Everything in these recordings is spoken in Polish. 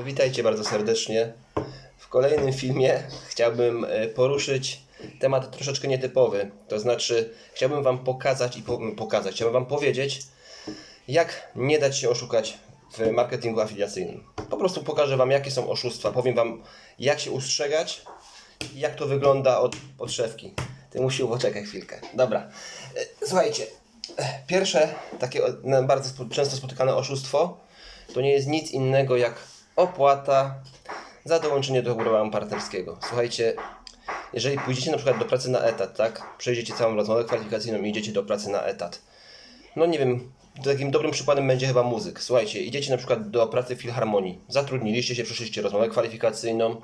Witajcie bardzo serdecznie. W kolejnym filmie chciałbym e, poruszyć temat troszeczkę nietypowy. To znaczy, chciałbym Wam pokazać i po, pokazać, chciałbym Wam powiedzieć, jak nie dać się oszukać w marketingu afiliacyjnym. Po prostu pokażę Wam, jakie są oszustwa, powiem Wam, jak się ustrzegać i jak to wygląda od, od szewki. Ty musisz poczekaj chwilkę. Dobra. E, Słuchajcie, e, pierwsze takie bardzo często spotykane oszustwo to nie jest nic innego jak opłata za dołączenie do programu partnerskiego. Słuchajcie, jeżeli pójdziecie na przykład do pracy na etat, tak? Przejdziecie całą rozmowę kwalifikacyjną i idziecie do pracy na etat. No nie wiem, takim dobrym przykładem będzie chyba muzyk. Słuchajcie, idziecie na przykład do pracy w filharmonii. Zatrudniliście się, przeszliście rozmowę kwalifikacyjną.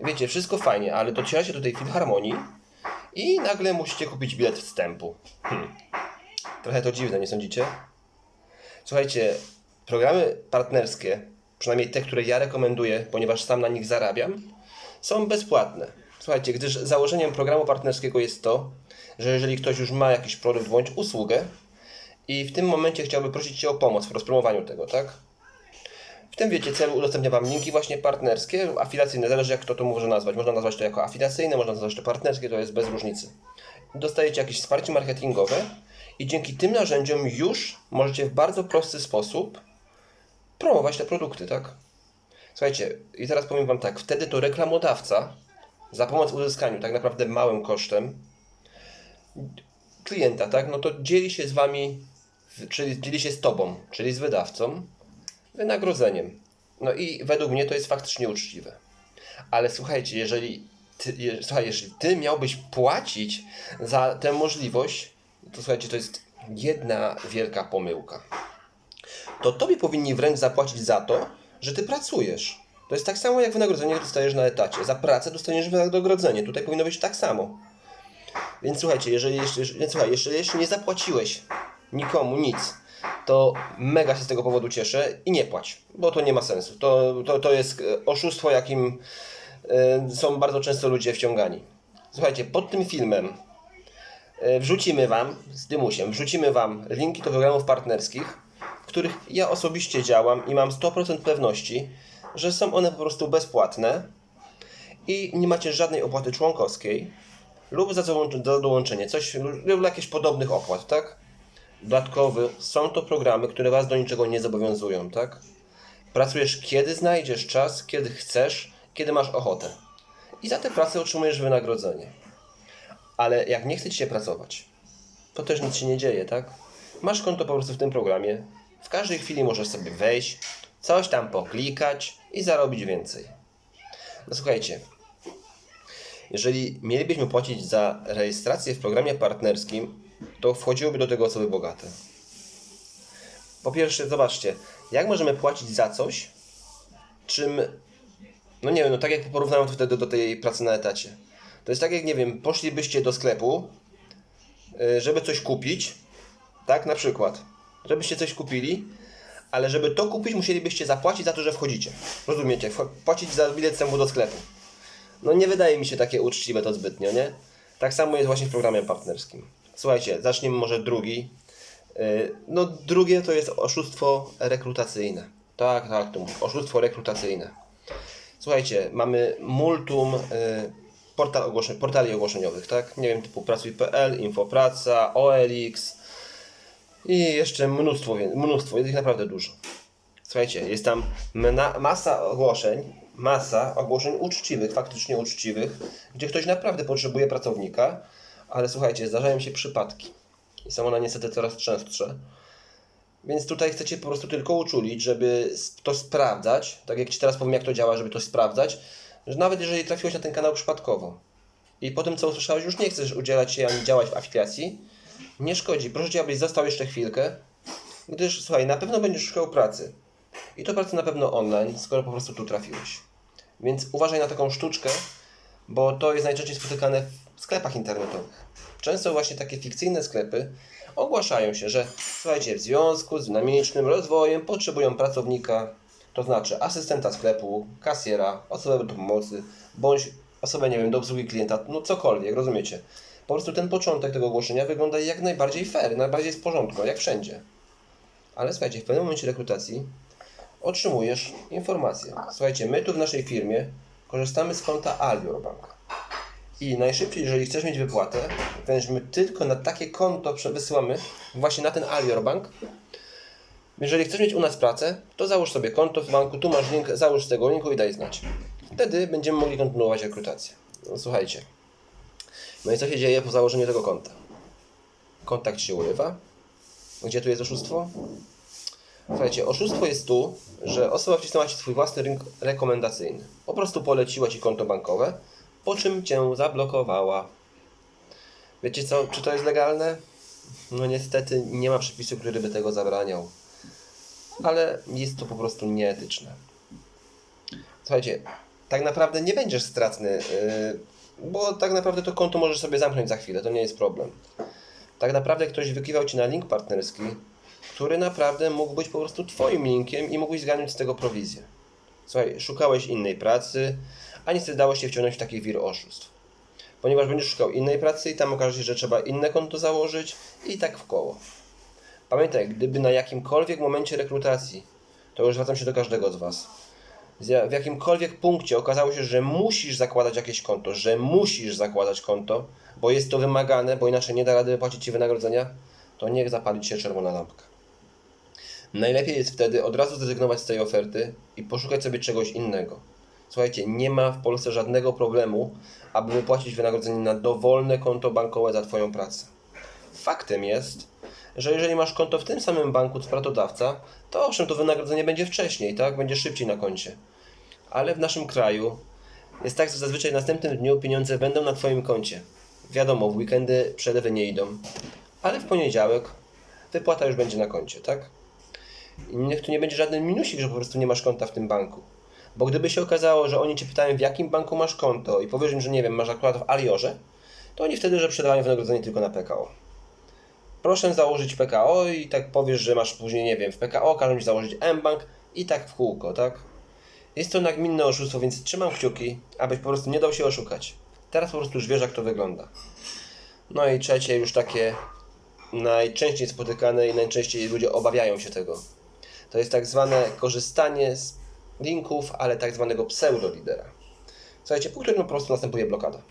Wiecie, wszystko fajnie, ale docieracie do tej filharmonii i nagle musicie kupić bilet wstępu. Hmm. Trochę to dziwne, nie sądzicie? Słuchajcie, programy partnerskie, przynajmniej te, które ja rekomenduję, ponieważ sam na nich zarabiam, są bezpłatne. Słuchajcie, gdyż założeniem programu partnerskiego jest to, że jeżeli ktoś już ma jakiś produkt bądź usługę i w tym momencie chciałby prosić Cię o pomoc w rozpromowaniu tego, tak? W tym wiecie celu udostępnia Wam linki właśnie partnerskie, afilacyjne, zależy jak kto to może nazwać. Można nazwać to jako afilacyjne, można nazwać to partnerskie, to jest bez różnicy. Dostajecie jakieś wsparcie marketingowe i dzięki tym narzędziom już możecie w bardzo prosty sposób promować te produkty, tak? Słuchajcie, i teraz powiem Wam tak, wtedy to reklamodawca za pomoc w uzyskaniu tak naprawdę małym kosztem klienta, tak, no to dzieli się z Wami, czyli dzieli się z Tobą, czyli z wydawcą, wynagrodzeniem. No i według mnie to jest faktycznie uczciwe. Ale słuchajcie, jeżeli ty, je, słuchaj, jeżeli ty miałbyś płacić za tę możliwość, to słuchajcie, to jest jedna wielka pomyłka. To tobie powinni wręcz zapłacić za to, że ty pracujesz. To jest tak samo jak wynagrodzenie, dostajesz na etacie. Za pracę dostaniesz wynagrodzenie. Tutaj powinno być tak samo. Więc słuchajcie, jeżeli jeszcze, więc słuchaj, jeżeli jeszcze nie zapłaciłeś nikomu nic, to mega się z tego powodu cieszę i nie płać, bo to nie ma sensu. To, to, to jest e, oszustwo, jakim e, są bardzo często ludzie wciągani. Słuchajcie, pod tym filmem e, wrzucimy Wam, z Dymusiem, wrzucimy Wam linki do programów partnerskich, w których ja osobiście działam i mam 100% pewności, że są one po prostu bezpłatne i nie macie żadnej opłaty członkowskiej lub za dołącz- za dołączenie, coś lub jakichś podobnych opłat, tak? Dodatkowy są to programy, które Was do niczego nie zobowiązują, tak? Pracujesz kiedy znajdziesz czas, kiedy chcesz, kiedy masz ochotę. I za tę pracę otrzymujesz wynagrodzenie. Ale jak nie chce Ci się pracować, to też nic się nie dzieje, tak? Masz konto po prostu w tym programie. W każdej chwili możesz sobie wejść, coś tam poklikać i zarobić więcej. No słuchajcie, jeżeli mielibyśmy płacić za rejestrację w programie partnerskim, to wchodziłyby do tego osoby bogate. Po pierwsze, zobaczcie, jak możemy płacić za coś, czym, no nie wiem, no tak jak porównałem to wtedy do tej pracy na etacie. To jest tak jak, nie wiem, poszlibyście do sklepu, y, żeby coś kupić, tak, na przykład, żebyście coś kupili, ale żeby to kupić, musielibyście zapłacić za to, że wchodzicie. Rozumiecie? Płacić za bilet wstępu do sklepu. No nie wydaje mi się takie uczciwe to zbytnio, nie? Tak samo jest właśnie w programie partnerskim. Słuchajcie, zaczniemy może drugi. Yy, No drugie to jest oszustwo rekrutacyjne. Tak, tak, to oszustwo rekrutacyjne. Słuchajcie, mamy multum yy, portal ogłoszeń, portali ogłoszeniowych, tak? Nie wiem, typu pracuj.pl, Infopraca, OLX i jeszcze mnóstwo, mnóstwo, jest ich naprawdę dużo. Słuchajcie, jest tam mna, masa ogłoszeń, masa ogłoszeń uczciwych, faktycznie uczciwych, gdzie ktoś naprawdę potrzebuje pracownika, ale słuchajcie, zdarzają się przypadki i są one niestety coraz częstsze. Więc tutaj chcecie po prostu tylko uczulić, żeby to sprawdzać, tak jak Ci teraz powiem, jak to działa, żeby to sprawdzać, że nawet jeżeli trafiłeś na ten kanał przypadkowo i po tym, co usłyszałeś, już nie chcesz udzielać się ani działać w afiliacji, nie szkodzi. Proszę Cię, abyś został jeszcze chwilkę, gdyż słuchaj, na pewno będziesz szukał pracy. I to praca na pewno online, skoro po prostu tu trafiłeś. Więc uważaj na taką sztuczkę, bo to jest najczęściej spotykane w sklepach internetowych. Często właśnie takie fikcyjne sklepy ogłaszają się, że słuchajcie, w związku z dynamicznym rozwojem potrzebują pracownika, to znaczy asystenta sklepu, kasjera, osobę do pomocy, bądź osobę, nie wiem, do obsługi klienta, no cokolwiek, rozumiecie? Po prostu ten początek tego ogłoszenia wygląda jak najbardziej fair, najbardziej w porządku, jak wszędzie. Ale słuchajcie, w pewnym momencie rekrutacji otrzymujesz informację. Słuchajcie, my tu w naszej firmie korzystamy z konta Alior Bank. I najszybciej, jeżeli chcesz mieć wypłatę, ponieważ my tylko na takie konto przewysyłamy, właśnie na ten Alior Bank. Jeżeli chcesz mieć u nas pracę, to załóż sobie konto w banku, tu masz link, załóż z tego linku i daj znać. Wtedy będziemy mogli kontynuować rekrutację. No, słuchajcie. No i co się dzieje po założeniu tego konta? Kontakt się urywa. Gdzie tu jest oszustwo? Słuchajcie, oszustwo jest tu, że osoba wcisnęła Ci swój własny link rekomendacyjny. Po prostu poleciła Ci konto bankowe, po czym Cię zablokowała. Wiecie co, czy to jest legalne? No niestety nie ma przepisu, który by tego zabraniał. Ale jest to po prostu nieetyczne. Słuchajcie, tak naprawdę nie będziesz stratny, yy, bo tak naprawdę to konto możesz sobie zamknąć za chwilę, to nie jest problem. Tak naprawdę ktoś wykiwał Ci na link partnerski, który naprawdę mógł być po prostu Twoim linkiem i mógłbyś zgarnąć z tego prowizję. Słuchaj, szukałeś innej pracy, a niestety dało się wciągnąć w taki wir oszustw. Ponieważ będziesz szukał innej pracy i tam okaże się, że trzeba inne konto założyć i tak w koło. Pamiętaj, gdyby na jakimkolwiek momencie rekrutacji, to już zwracam się do każdego z Was, w jakimkolwiek punkcie okazało się, że musisz zakładać jakieś konto, że musisz zakładać konto, bo jest to wymagane, bo inaczej nie da rady wypłacić Ci wynagrodzenia, to niech zapali się czerwona lampka. Najlepiej jest wtedy od razu zrezygnować z tej oferty i poszukać sobie czegoś innego. Słuchajcie, nie ma w Polsce żadnego problemu, aby wypłacić wynagrodzenie na dowolne konto bankowe za Twoją pracę. Faktem jest, że jeżeli masz konto w tym samym banku co pracodawca, to owszem, to wynagrodzenie będzie wcześniej, tak? Będzie szybciej na koncie. Ale w naszym kraju jest tak, że zazwyczaj w następnym dniu pieniądze będą na Twoim koncie. Wiadomo, w weekendy przelewy nie idą, ale w poniedziałek wypłata już będzie na koncie, tak? I niech tu nie będzie żaden minusik, że po prostu nie masz konta w tym banku. Bo gdyby się okazało, że oni Cię pytają, w jakim banku masz konto i powiesz im, że nie wiem, masz akurat w Aliorze, to oni wtedy, że przelewają wynagrodzenie tylko na PKO. Proszę założyć PKO i tak powiesz, że masz później, nie wiem, w PKO każą Ci założyć mBank i tak w kółko, tak? Jest to nagminne oszustwo, więc trzymam kciuki, abyś po prostu nie dał się oszukać. Teraz po prostu już wiesz, jak to wygląda. No i trzecie, już takie najczęściej spotykane i najczęściej ludzie obawiają się tego. To jest tak zwane korzystanie z linków, ale tak zwanego pseudo-lidera. Słuchajcie, po którym po prostu następuje blokada.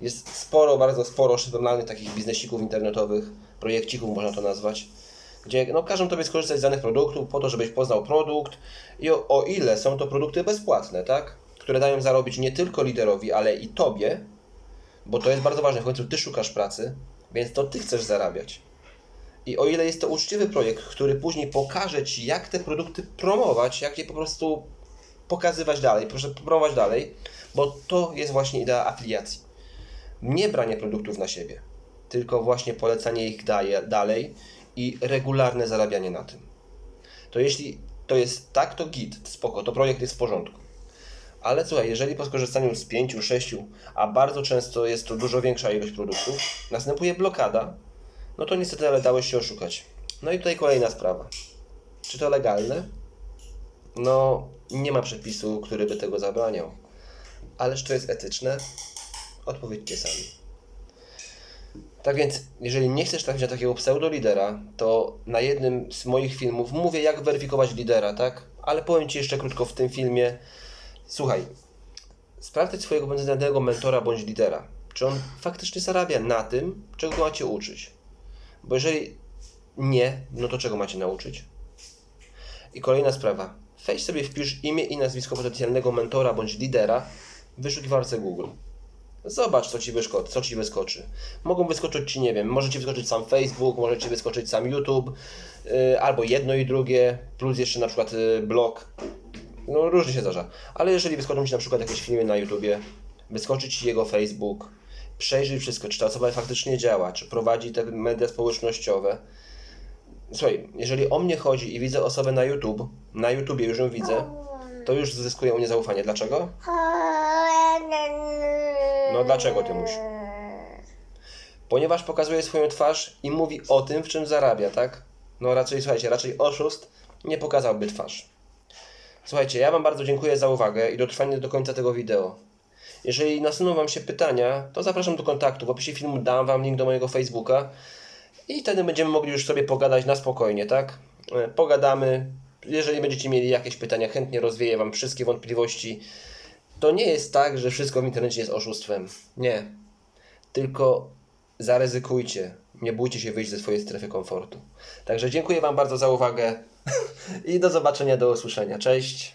Jest sporo, bardzo sporo normalnych takich biznesików internetowych, projekcików można to nazwać, gdzie no, każą Tobie skorzystać z danych produktów po to, żebyś poznał produkt i o, o ile są to produkty bezpłatne, tak? które dają zarobić nie tylko liderowi, ale i Tobie, bo to jest bardzo ważne, w końcu Ty szukasz pracy, więc to Ty chcesz zarabiać. I o ile jest to uczciwy projekt, który później pokaże Ci, jak te produkty promować, jak je po prostu pokazywać dalej, proszę promować dalej, bo to jest właśnie idea afiliacji. Nie branie produktów na siebie, tylko właśnie polecanie ich daje, dalej i regularne zarabianie na tym. To jeśli to jest tak, to git, spoko, to projekt jest w porządku. Ale słuchaj, jeżeli po skorzystaniu z pięciu, sześciu, a bardzo często jest to dużo większa ilość produktów, następuje blokada, no to niestety ale dałeś się oszukać. No i tutaj kolejna sprawa. Czy to legalne? No, nie ma przepisu, który by tego zabraniał. Ależ to jest etyczne? Odpowiedzcie sami. Tak więc, jeżeli nie chcesz trafić na takiego pseudo-lidera, to na jednym z moich filmów mówię, jak weryfikować lidera, tak? Ale powiem Ci jeszcze krótko w tym filmie. Słuchaj, sprawdzać swojego potencjalnego mentora bądź lidera. Czy on faktycznie zarabia na tym, czego go macie uczyć? Bo jeżeli nie, no to czego macie nauczyć? I kolejna sprawa. Weź sobie wpisz imię i nazwisko potencjalnego mentora bądź lidera w wyszukiwarce Google. Zobacz, co ci, wyszko- co ci wyskoczy. Mogą wyskoczyć ci, nie wiem, może ci wyskoczyć sam Facebook, może ci wyskoczyć sam YouTube, yy, albo jedno i drugie, plus jeszcze na przykład yy, blog. No różnie się zdarza. Ale jeżeli wyskoczą ci na przykład jakieś filmy na YouTubie, wyskoczy ci jego Facebook, przejrzyj wszystko, czy ta osoba faktycznie działa, czy prowadzi te media społecznościowe. Słuchaj, jeżeli o mnie chodzi i widzę osobę na YouTube, na YouTubie już ją widzę, to już zyskuję u mnie zaufanie. Dlaczego? No dlaczego, Tymuś? Ponieważ pokazuje swoją twarz i mówi o tym, w czym zarabia, tak? No raczej, słuchajcie, raczej oszust nie pokazałby twarz. Słuchajcie, ja Wam bardzo dziękuję za uwagę i dotrwanie do końca tego wideo. Jeżeli nasuną Wam się pytania, to zapraszam do kontaktu. W opisie filmu dam Wam link do mojego Facebooka i wtedy będziemy mogli już sobie pogadać na spokojnie, tak? E, Pogadamy, jeżeli będziecie mieli jakieś pytania, chętnie rozwieję Wam wszystkie wątpliwości. To nie jest tak, że wszystko w internecie jest oszustwem. Nie. Tylko zaryzykujcie. Nie bójcie się wyjść ze swojej strefy komfortu. Także dziękuję Wam bardzo za uwagę i do zobaczenia, do usłyszenia. Cześć.